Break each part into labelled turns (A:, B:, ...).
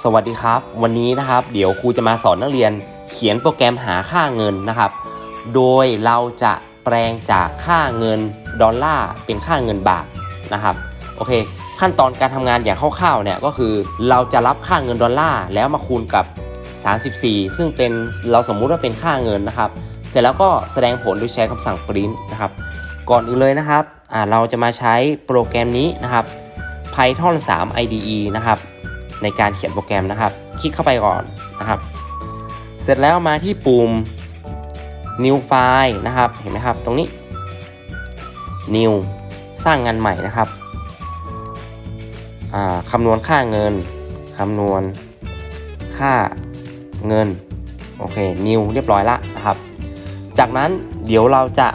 A: สวัสดีครับ วันนี้นะครับเดี๋ยวครูจะมาสอนนักเรียนเขียนโปรแกรมหาค่าเงินนะครับ โดยเราจะแปลงจากค่าเงินดอลลาร์เป็นค่าเงินบาทนะครับโอเค ขั้นตอนการทำงานอย่างคร่าวๆเนี่ยก็คือเราจะรับค่าเงินดอลลาร์แล้วมาคูณกับ 34 ซึ่งเป็นเราสมมุติว่าเป็นค่าเงินนะครับ เสร็จแล้วก็แสดงผลโดยใช้คำสั่ง print นะครับ ก่อนอื่นเลยนะครับเราจะมาใช้โปรแกรมนี้นะครับ Python 3 IDE นะครับ ในการเขียนโปรแกรมนะครับ คลิกเข้าไปก่อนนะครับ เสร็จแล้วมาที่ปุ่ม new file นะครับ เห็นไหมครับ ตรงนี้ new สร้างงานใหม่นะครับคำนวณค่าเงิน คำนวณค่าเงิน โอเค new เรียบร้อยละนะครับ จากนั้นเดี๋ยวเราจะ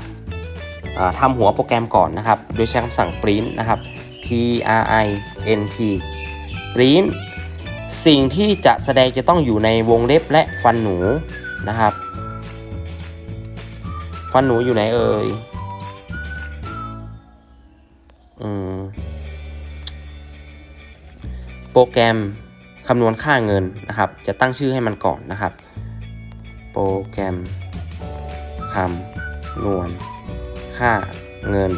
A: าทำหัวโปรแกรมก่อนนะครับ โดยใช้คำสั่ง print นะครับ p r i n t print สิ่งที่จะแสดงจะต้องอยู่ในวงเล็บและฟันหนูนะครับ ฟันหนูอยู่ไหนเอ่ยอืมโปรแกรมคำนวณค่าเงินนะครับ จะตั้งชื่อให้มันก่อนนะครับ โปรแกรมคำนวณค่าเงิน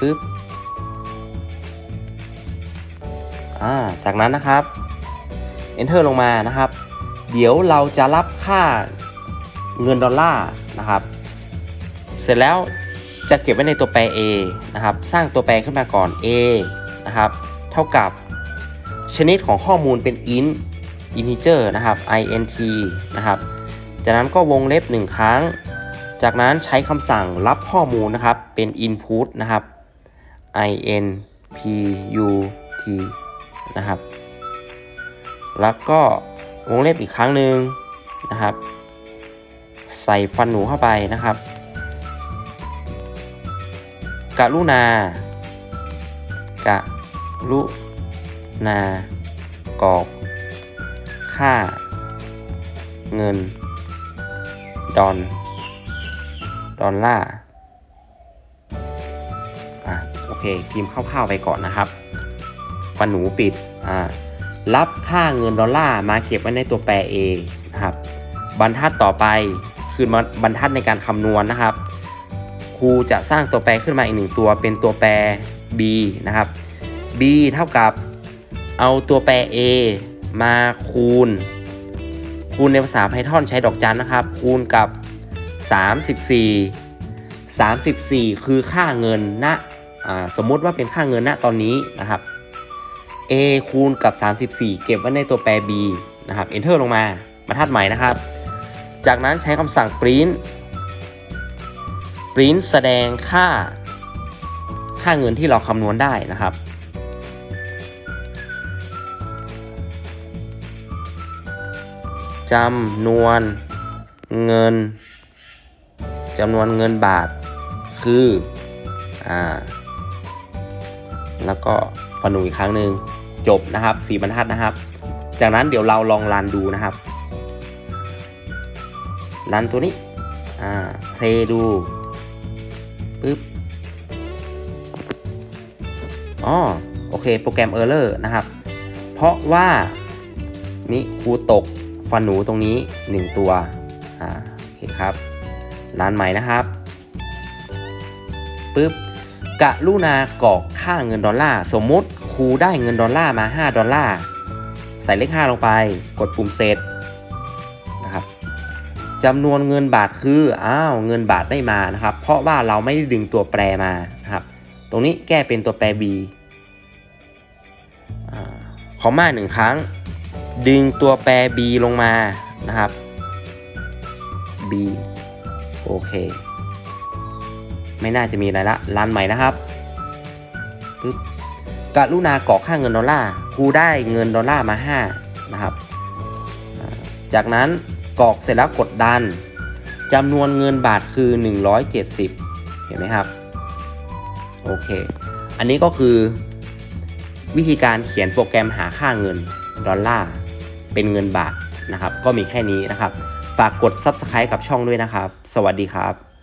A: ปึ๊บ อ่าจากนั้นนะครับ Enter ลงมานะครับ เดี๋ยวเราจะรับค่าเงินดอลลาร์นะครับ เสร็จแล้วจะเก็บไว้ในตัวแปร A นะครับ สร้างตัวแปรขึ้นมาก่อน A นะครับ เท่ากับชนิดของข้อมูลเป็น int integer นะครับ int นะครับ จากนั้นก็วงเล็บ 1 ครั้ง จากนั้นใช้คำสั่งรับข้อมูลนะครับ เป็น input นะครับ in p u t นะครับ แล้วก็วงเล็บอีกครั้งหนึ่งนะครับ ใส่ฟันหนูเข้าไปนะครับกะลุนากะลุนากอกค่า เงิน ดอน ดอลลาร์อะโอเค พิมพ์คร่าวๆไปก่อนนะครับ ฟันหนูปิดอ่ารับค่าเงินดอลลาร์มาเก็บไว้ในตัวแปร A นะครับบรรทัดต่อไปคือบรรทัดในการคำนวณนะครับ ครูจะสร้างตัวแปรขึ้นมาอีกหนึ่งตัวเป็นตัวแปร B นะครับ B เท่ากับเอาตัวแปร A มาคูณ คูณในภาษา Python ใช้ดอกจันนะครับ คูณกับ 34 34 คือค่าเงินณอ่าสมมติว่าเป็นค่าเงินณตอนนี้นะครับ a คูณกับ 34 เก็บไว้ในตัวแปร b นะครับ enter ลงมาบรรทัดใหม่นะครับ จากนั้นใช้คำสั่ง print print แสดงค่า ค่าเงินที่เราคำนวณได้นะครับ จำนวนเงินจำนวนเงินบาทคือ อ่า แล้วก็ ฟันหนูอีกครั้งหนึ่งจบนะครับสี่บรรทัดนะครับ จากนั้นเดี๋ยวเราลองรันดูนะครับรันตัวนี้อ่าเพลย์ดูปึ๊บอ๋อโอเค โปรแกรมเออร์เลอร์นะครับ เพราะว่านี่ครูตกฟันหนูตรงนี้ 1 ตัวอ่าโอเคครับรันใหม่นะครับปึ๊บ กะลุนากรอกค่าเงินดอลลาร์สมมติครูได้เงินดอลลาร์มา 5 ดอลลาร์ใส่เลข 5 ลงไป กดปุ่มเซตนะครับจำนวนเงินบาทคืออ้าวเงินบาทไม่มานะครับ เพราะว่าเราไม่ได้ดึงตัวแปรมานะครับ ตรงนี้แก้เป็นตัวแปร b อ่าขอมาหนึ่งครั้ง ดึงตัวแปร b ลงมานะครับ b โอเค ไม่น่าจะมีอะไรละรันใหม่นะครับปึ๊บกรุณากรอกค่าเงินดอลลาร์ครูได้เงินดอลลาร์มา5นะครับ จากนั้นกรอกเสร็จแล้วกดดันจำนวนเงินบาทคือ 170 เห็นไหมครับ โอเค อันนี้ก็คือ วิธีการเขียนโปรแกรมหาค่าเงินดอลลาร์เป็นเงินบาทนะครับ ก็มีแค่นี้นะครับ ฝากกด Subscribe กับช่องด้วยนะครับ สวัสดีครับ